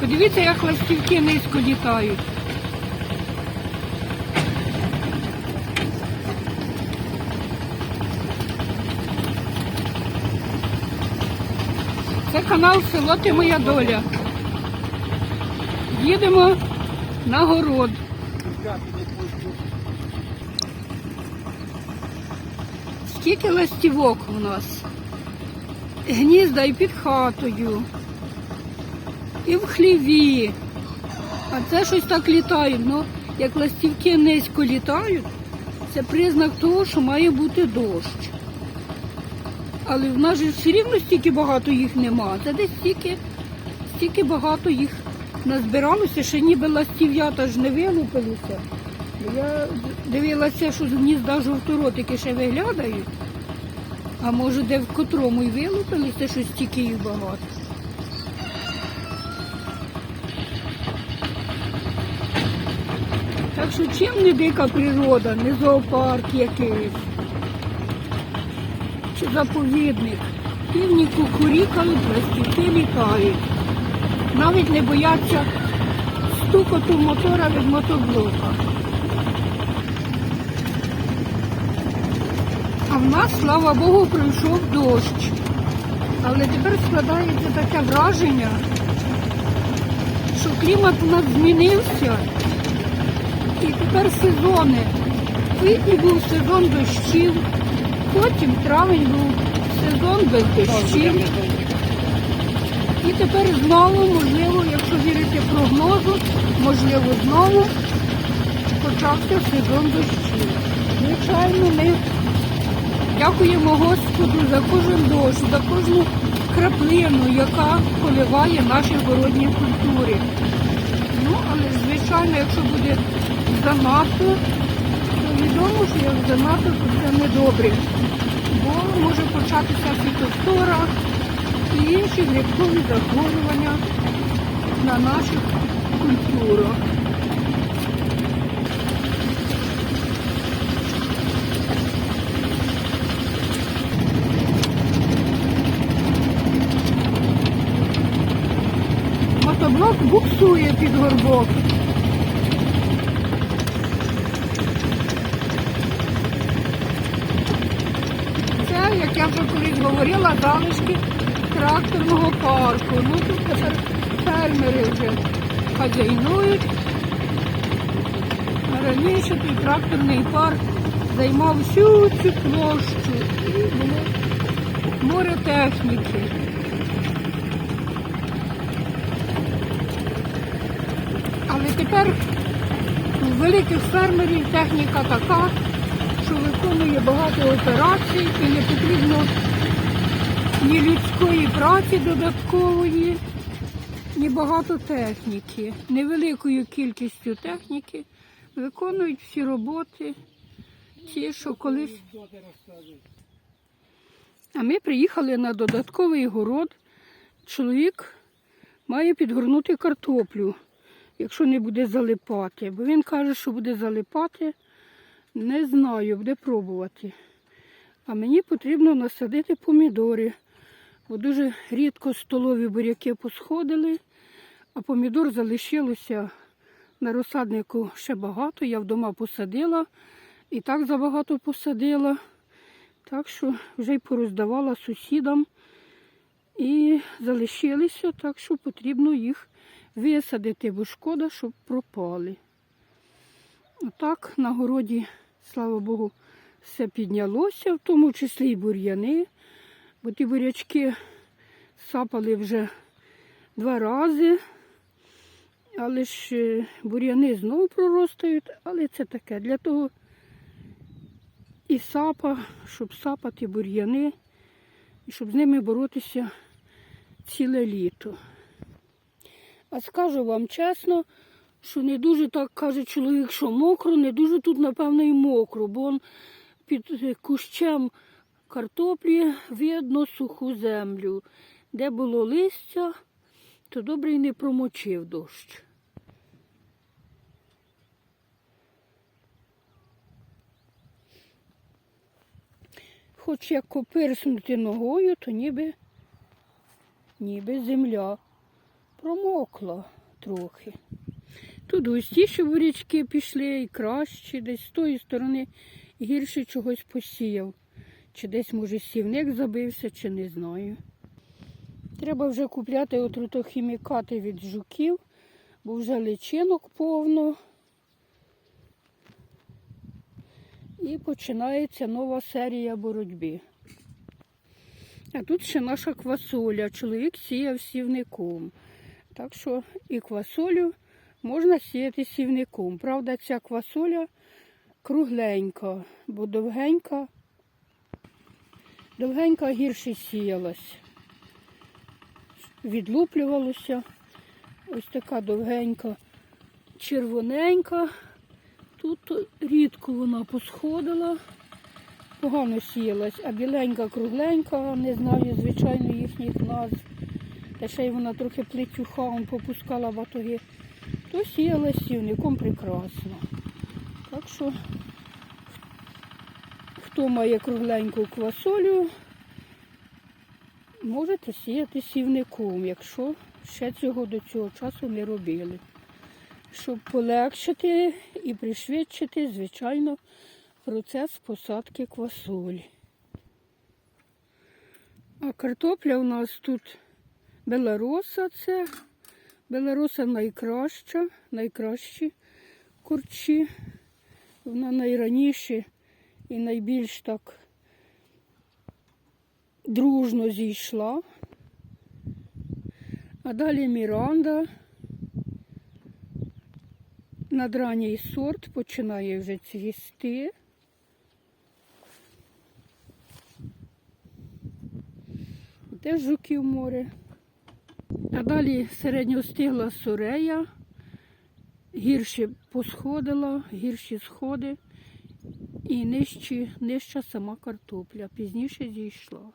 Подивіться, як ластівки низько літають. Це канал Село Ти Моя Доля. Їдемо на город. Скільки ластівок у нас? Гнізда і під хатою, і в хліві. А це щось так літає. Ну, як ластівки низько літають, це признак того, що має бути дощ. Але в нас же все рівно стільки багато їх нема. Це десь стільки, стільки багато їх назбиралося, ще ніби ластів'ята ж не вилупилися. Я дивилася, що з гнізда жовторотики ще виглядають. А може де в котрому й вилупилися, що стільки їх багато. Так що чим не дика природа, не зоопарк якийсь чи заповідник. Півні кукурікають, ластівки літають. Навіть не бояться стукоту мотора від мотоблока. А в нас, слава Богу, пройшов дощ. Але тепер складається таке враження, що клімат у нас змінився. І тепер сезони. Квітні був сезон дощів, потім травень був сезон без дощів. І тепер знову, можливо, якщо вірити прогнозу, можливо, знову почався сезон дощів. Звичайно, ми дякуємо Господу за кожен дощ, за кожну краплину, яка поливає наші городні культури. Ну, але звичайно, якщо буде то відомо, що як занадто, то це недобре. Бо може початися фітофтора і інші грибкові захворювання на наших культурах. Мотоблок буксує під горбок. Це, як я вже колись говорила, залишки тракторного парку. Ну тут тепер фермери вже хазяйнують. Раніше той тракторний парк займав всю цю площу і море техніки. Але тепер у великих фермерів техніка така, що виконує багато операцій і не потрібно ні людської праці додаткової, ні багато техніки. Невеликою кількістю техніки виконують всі роботи, ті, що колись. А ми приїхали на додатковий город. Чоловік має підгорнути картоплю, якщо не буде залипати. Бо він каже, що буде залипати. Не знаю, буде пробувати. А мені потрібно насадити помідори. Бо дуже рідко столові буряки посходили, а помідор залишилося на розсаднику ще багато. Я вдома посадила і так забагато посадила. Так що вже й пороздавала сусідам і залишилися, так що потрібно їх висадити, бо шкода, щоб пропали. Отак на городі, слава Богу, все піднялося, в тому числі і бур'яни, бо ті бурячки сапали вже два рази, але ж е, бур'яни знову проростають, але це таке для того і сапа, щоб сапати бур'яни, і щоб з ними боротися ціле літо. А скажу вам чесно, що не дуже так каже чоловік, що мокро, не дуже тут, напевно, і мокро, бо он під е, кущем картоплі видно суху землю. Де було листя, то добре й не промочив дощ. Хоч як копирснути ногою, то ніби, ніби земля промокла трохи. Тут густіші бурячки пішли і краще, десь з тої сторони гірше чогось посіяв. Чи десь, може, сівник забився, чи не знаю. Треба вже купляти отрутохімікати від жуків, бо вже личинок повно. І починається нова серія боротьби. А тут ще наша квасоля. Чоловік сіяв сівником. Так що і квасолю можна сіяти сівником. Правда, ця квасоля кругленька, бо довгенька, довгенька гірше сіялась. Відлуплювалося. Ось така довгенька, червоненька. Тут рідко вона посходила, погано сіялась, а біленька, кругленька, не знаю, звичайно, їхніх назв. Та ще й вона трохи плетюха попускала батоги, то сіяла сівником прекрасно. Так що, хто має кругленьку квасолю, можете сіяти сівником, якщо ще цього до цього часу не робили щоб полегшити і пришвидшити, звичайно, процес посадки квасолі. А картопля у нас тут белароса, це белароса найкраща, найкращі курчі. Вона найраніше і найбільш так дружно зійшла. А далі Міранда надранній сорт починає вже цвісти. Теж жуків море. А далі середньостигла сурея, гірше посходила, гірші сходи і нижчі, нижча сама картопля. Пізніше зійшла.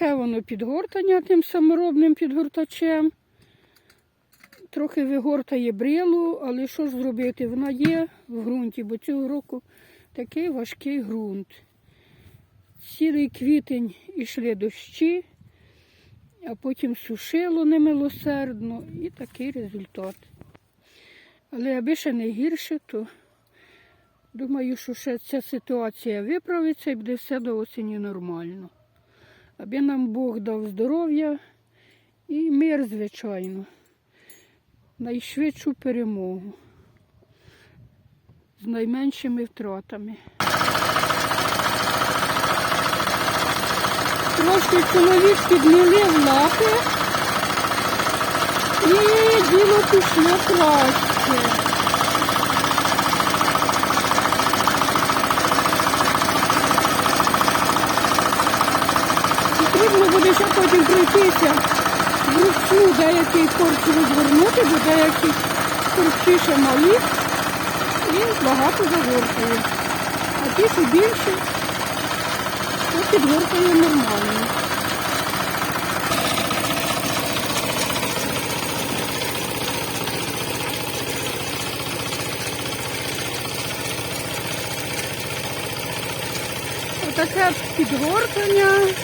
Отаке воно підгортання тим саморобним підгортачем. Трохи вигортає брилу, але що ж зробити? Вона є в ґрунті, бо цього року такий важкий ґрунт. Цілий квітень ішли дощі, а потім сушило немилосердно і такий результат. Але аби ще не гірше, то думаю, що ще ця ситуація виправиться і буде все до осені нормально. Аби нам Бог дав здоров'я і мир, звичайно, найшвидшу перемогу з найменшими втратами. Трошки чоловік підмілив лапи і діло пішло краще. Потрібно буде ще потім пройтися вручну деякий корч розвернути, бо деякі корчі ще малі і багато загортує. А ті, що більше, то підгортує нормально. Отаке підгортання.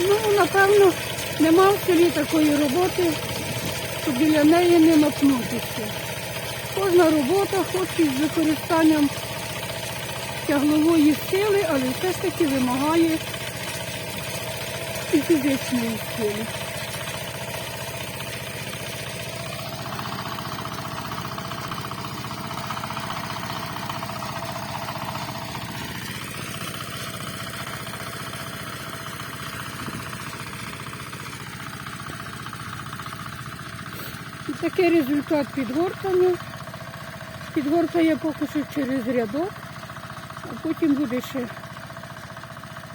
Ну, напевно, нема в селі такої роботи, що біля неї не наткнутися. Кожна робота, хоч і з використанням тяглової сили, але все ж таки вимагає і фізичної сили. Такий результат підгортання. я поки що через рядок, а потім буде ще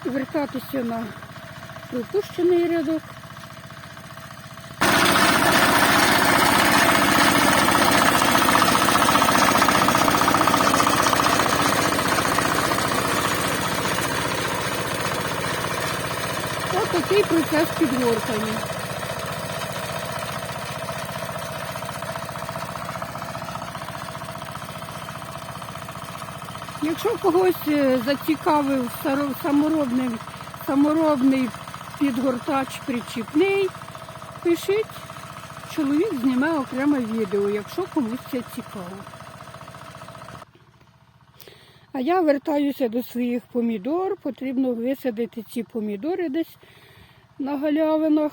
вертатися на випущений рядок. Ось такий процес підгортання. Якщо когось е, зацікавив саморобний, саморобний підгортач причіпний, пишіть, чоловік зніме окреме відео, якщо комусь це цікаво. А я вертаюся до своїх помідор. Потрібно висадити ці помідори десь на галявинах,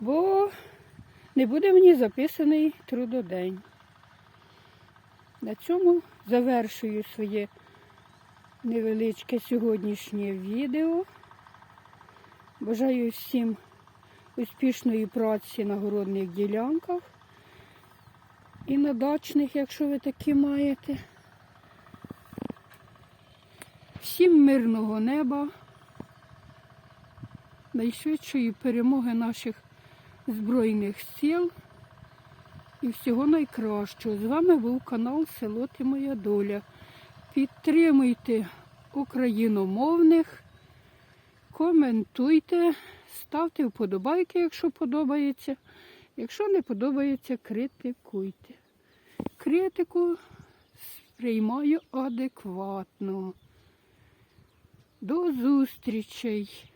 бо не буде мені записаний трудодень. На цьому завершую своє невеличке сьогоднішнє відео. Бажаю всім успішної праці на городних ділянках і на дачних, якщо ви такі маєте. Всім мирного неба, найшвидшої перемоги наших Збройних сил і всього найкращого. З вами був канал Село Ти Моя Доля. Підтримуйте україномовних, коментуйте, ставте вподобайки, якщо подобається. Якщо не подобається, критикуйте. Критику сприймаю адекватно. До зустрічей!